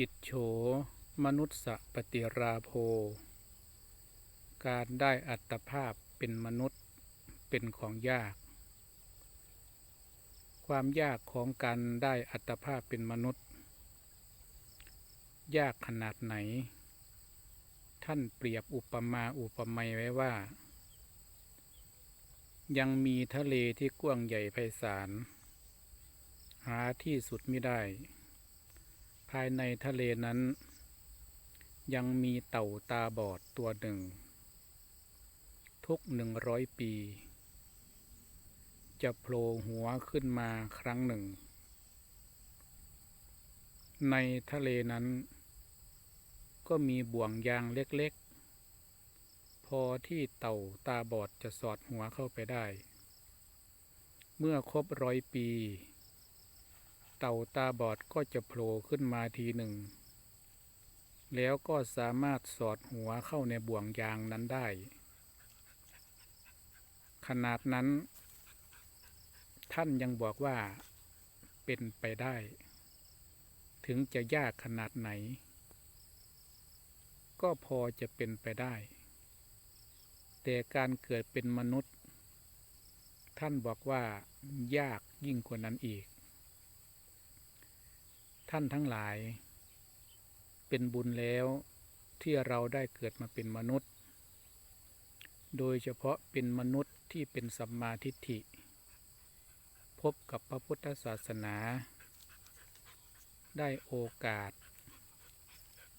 จิตโฉมนุษสปฏิราโภ การได้อัตภาพเป็นมนุษย์เป็นของยาก ความยากของการได้อัตภาพเป็นมนุษย์ ยากขนาดไหน ท่านเปรียบอุปมาอุปไมยไว้ว่า ยังมีทะเลที่กว้างใหญ่ไพศาลหาที่สุดไม่ได้ายในทะเลนั้น ยังมีเต่าตาบอดตัวหนึ่ง ทุกหนึ่งร้อยปี จะโผล่หัวขึ้นมาครั้งหนึ่ง ในทะเลนั้น ก็มีบ่วงยางเล็กๆ พอที่เต่าตาบอดจะสอดหัวเข้าไปได้ เมื่อครบร้อยปี ต่าตาบอดก็จะโผล่ขึ้นมาทีหนึ่ง แล้วก็สามารถสอดหัวเข้าในบ่วงยางนั้นได้ ขนาดนั้น ท่านยังบอกว่าเป็นไปได้ ถึงจะยากขนาดไหน ก็พอจะเป็นไปได้ แต่การเกิดเป็นมนุษย์ ท่านบอกว่ายากยิ่งกว่านั้นอีก ท่านทั้งหลาย เป็นบุญแล้วที่เราได้เกิดมาเป็นมนุษย์ โดยเฉพาะเป็นมนุษย์ที่เป็นสัมมาทิฏฐิ พบกับพระพุทธศาสนา ได้โอกาส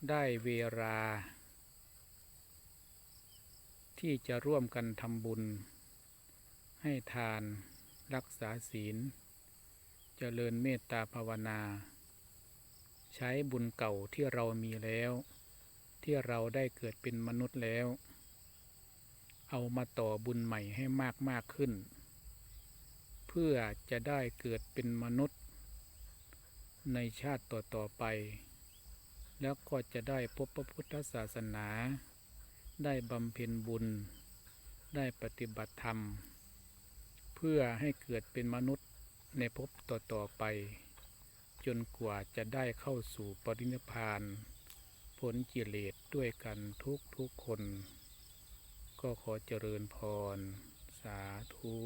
ได้เวลาที่จะร่วมกันทำบุญ ให้ทานรักษาศีลเจริญเมตตาภาวนา ใช้บุญเก่าที่เรามีแล้ว ที่เราได้เกิดเป็นมนุษย์แล้ว เอามาต่อบุญใหม่ให้มากมากขึ้น เพื่อจะได้เกิดเป็นมนุษย์ ในชาติต่อต่อไป แล้วก็จะได้พบพระพุทธศาสนา ได้บำเพ็ญบุญ ได้ปฏิบัติธรรม เพื่อให้เกิดเป็นมนุษย์ในภพต่อต่อไป จนกว่าจะได้เข้าสู่ปรินิพพานผลกิเลสด้วยกันทุกทุกคน ก็ขอเจริญพร สาธุ